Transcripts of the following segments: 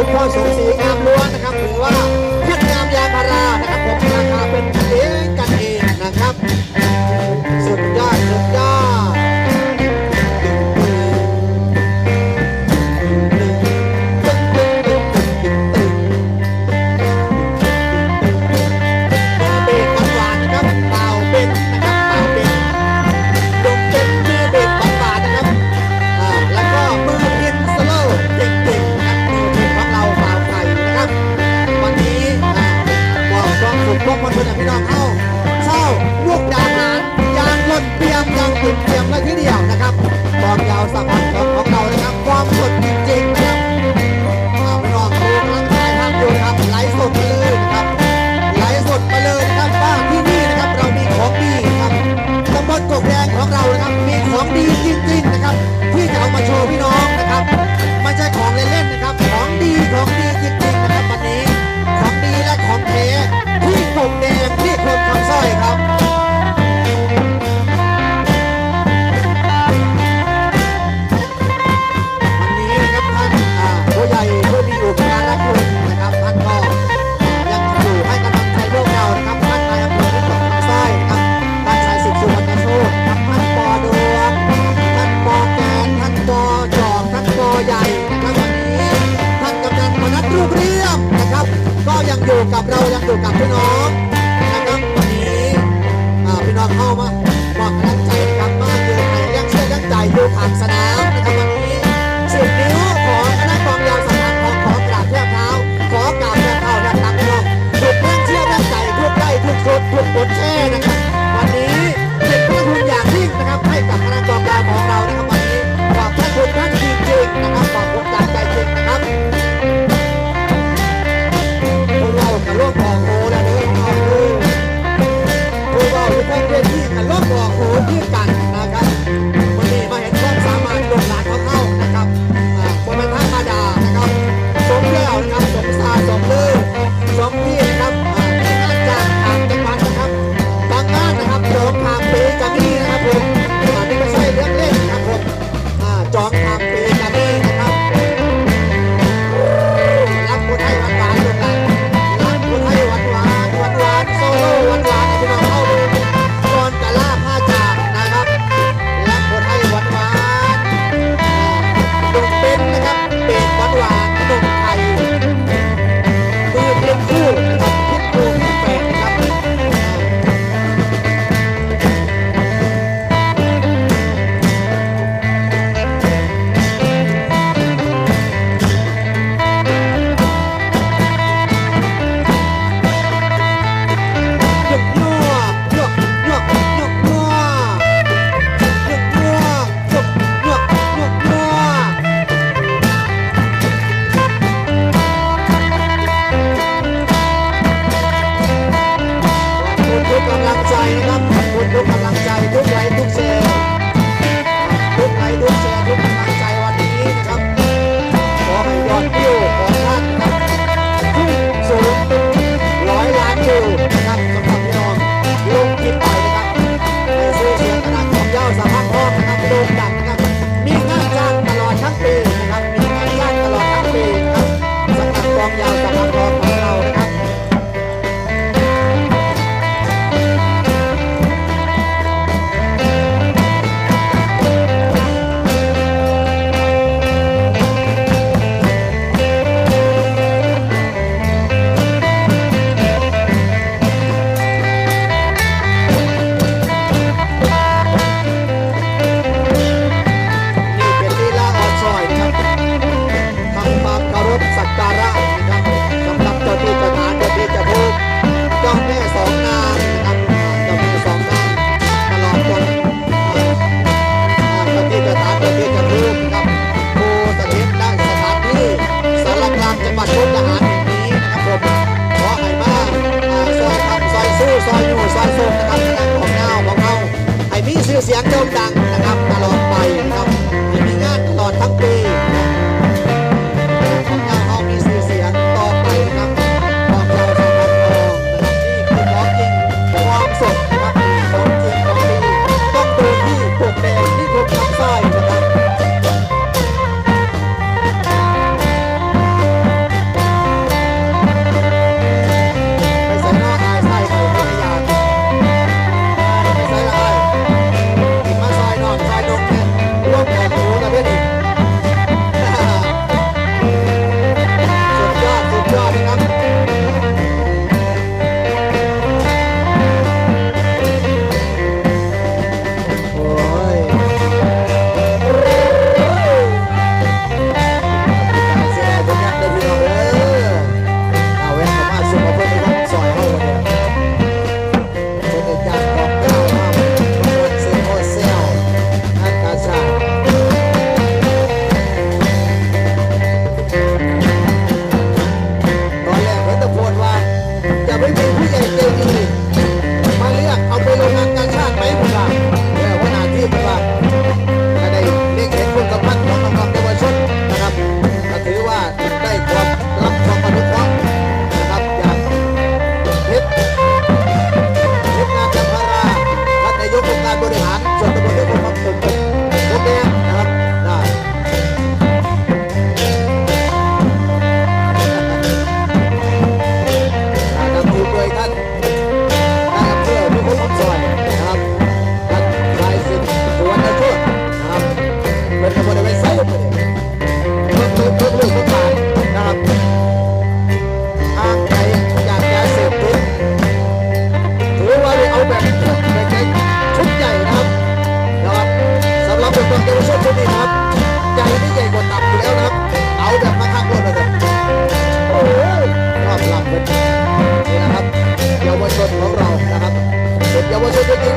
คุณพ่อสูศรีงามล้วนนะครับถือว่า ความยาวสักพันเมตของเรานะครับ ความสดจริงๆนะครับมาไปลองรูทางใต้ทางอยู่นะครับไหลสดไปเลยนะครับไหลสดไปเลยครับว่าที่นี่นะครับเรามีของดีครับตำบลกกแดงของเรานะครับมีของดีจริงๆนะครับ ที่จะเอามาโชว์พี่น้องนะครับไม่ใช่ของเล่นๆนะครับ ของดีของดีจริงๆนะครับวันนี้ของดีและของเท้ที่กกแดงที่คนคำสร้อยครับ home. สียงโด่งดัง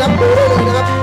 นะครับดูได้เลยนะครับ